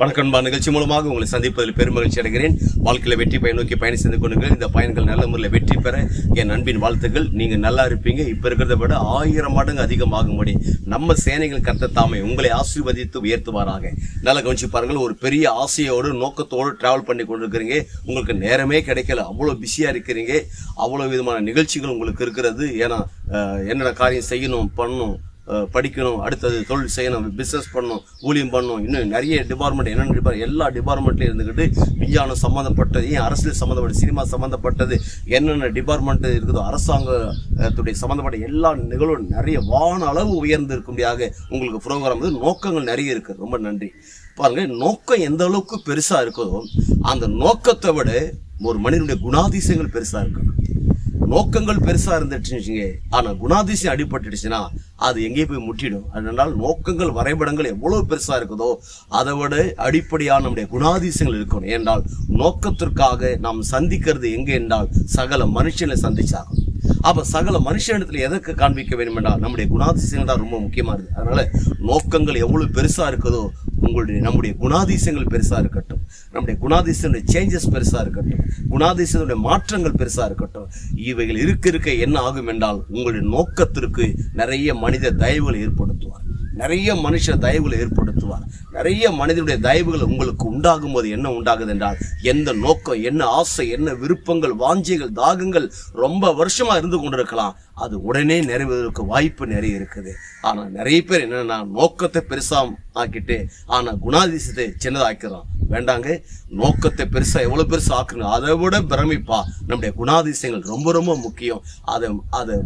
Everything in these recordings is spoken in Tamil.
வணக்கம் அன்பா நிகழ்ச்சி மூலமாக உங்களை சந்திப்பதில் பெருமகிழ்ச்சி அடைகிறேன். வாழ்க்கையில் வெற்றி பயன் நோக்கி பயணம் செய்து கொண்டுங்கள் இந்த பயன்கள் நல்ல முறையில் வெற்றி பெற என் அன்பின் வாழ்த்துக்கள். நீங்கள் நல்லா இருப்பீங்க. இப்போ இருக்கிறத விட ஆயிரம் மடங்கு அதிகமாகும்படி நம்ம சேனைகள் கர்த்த தாமே உங்களை ஆசீர்வதித்து உயர்த்துவாராக. நல்லா கவனிச்சு பாருங்கள். ஒரு பெரிய ஆசையோடு நோக்கத்தோடு டிராவல் பண்ணி கொண்டிருக்கிறீங்க. உங்களுக்கு நேரமே கிடைக்கல. அவ்வளோ பிஸியாக இருக்கிறீங்க. அவ்வளோ விதமான நிகழ்ச்சிகள் உங்களுக்கு இருக்கிறது. ஏன்னா என்னென்ன காரியம் செய்யணும் பண்ணணும் படிக்கணும் அடுத்தது தொழில் செய்யணும் பிஸ்னஸ் பண்ணணும் ஊழியம் பண்ணணும். இன்னும் நிறைய டிபார்ட்மெண்ட் என்னென்ன டிபார்ட் எல்லா டிபார்ட்மெண்ட்லையும் இருந்துக்கிட்டு விஞ்ஞானம் சம்மந்தப்பட்டது ஏன் அரசியல் சம்மந்தப்பட்ட சினிமா சம்மந்தப்பட்டது என்னென்ன டிபார்ட்மெண்ட் இருக்குதோ அரசாங்கத்துடைய சம்மந்தப்பட்ட எல்லா நிகழ்வும் நிறைய வான அளவு உயர்ந்து இருக்கும்படியாக உங்களுக்கு ப்ரோக்ராம் வந்து நோக்கங்கள் நிறைய இருக்குது ரொம்ப நன்றி. பாருங்கள் நோக்கம் எந்த அளவுக்கு பெருசாக இருக்குதோ அந்த நோக்கத்தை விட ஒரு மனிதனுடைய குணாதிசயங்கள் பெருசாக இருக்கணும். நோக்கங்கள் பெருசா இருந்துச்சுங்க ஆனா குணாதிசயம் அடிபட்டுடுச்சுன்னா அது எங்கேயும் போய் முட்டிடும். அதனால் நோக்கங்கள் வரைபடங்கள் எவ்வளவு பெருசா இருக்குதோ அதை விட அடிப்படையான நம்முடைய குணாதிசயங்கள் இருக்கணும். என்றால் நோக்கத்திற்காக நாம் சந்திக்கிறது எங்கே என்றால் சகல மனுஷனை சந்திச்சாகும். அப்ப சகல மனுஷனிடத்துல எதற்கு காண்பிக்க வேண்டும் என்றால் நம்முடைய குணாதிசயங்கள் தான் ரொம்ப முக்கியமா இருக்கு அதனால நோக்கங்கள் எவ்வளவு பெருசா இருக்குதோ உங்களுடைய நம்முடைய குணாதிசயங்கள் பெருசா இருக்கட்டும் நம்முடைய குணாதிசயனுடைய சேஞ்சஸ் பெருசாக இருக்கட்டும் குணாதிசயனுடைய மாற்றங்கள் பெருசா இருக்கட்டும் இவைகள் இருக்க இருக்க என்ன ஆகும் என்றால் உங்களுடைய நோக்கத்திற்கு நிறைய மனித தயவுகளை ஏற்படுத்துவார் நிறைய மனுஷ தயவுகளை ஏற்படுத்துவார் நிறைய மனிதனுடைய தயவுகள் உங்களுக்கு உண்டாகும் போது என்ன உண்டாகுது என்றால் எந்த நோக்கம் என்ன ஆசை என்ன விருப்பங்கள் வாஞ்சிகள் தாகங்கள் ரொம்ப வருஷமா இருந்து கொண்டிருக்கலாம். அது உடனே நிறைவேறதுக்கு வாய்ப்பு நிறைய இருக்குது. ஆனால் நிறைய பேர் என்னன்னா நோக்கத்தை பெருசா ஆக்கிட்டு ஆனால் குணாதிசயத்தை சின்னதாக்கிறோம். வேண்டாங்க நோக்கத்தை பெருசா எவ்வளவு பெருசா ஆக்குங்க அதை விட பிரமிப்பா. நம்முடைய குணாதிசயங்கள் ரொம்ப ரொம்ப முக்கியம். அதை அதை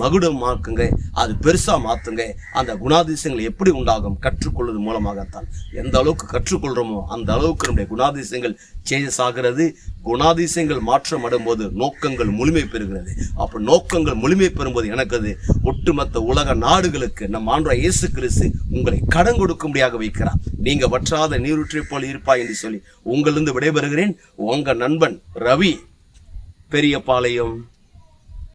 மகுடம் மாக்குங்க அது பெருசாக மாத்துங்க. அந்த குணாதிசயங்கள் எப்படி உண்டாகும்? கற்றுக்கொள்வது மூலமாகத்தான். எந்த அளவுக்கு கற்றுக்கொள்கிறோமோ அந்த அளவுக்கு நம்முடைய குணாதிசயங்கள் சேஞ்சஸ் ஆகிறது குணாதிசயங்கள் மாற்றம் அடையும்போது நோக்கங்கள் முழுமை பெறுகிறது. அப்போ நோக்கங்கள் முழுமை பெறும்போது எனக்கு அது ஒட்டுமொத்த உலக நாடுகளுக்கு நம் ஆண்ட இயேசு கிறிஸ்து உங்களை கடன் கொடுக்கும்படியாக வைக்கிறார். நீங்கள் வற்றாத நீரூற்றை போல் இருப்பாய் என்று சொல்லி உங்களிருந்து விடைபெறுகிறேன். உங்கள் நண்பன் ரவி பெரியபாளையம்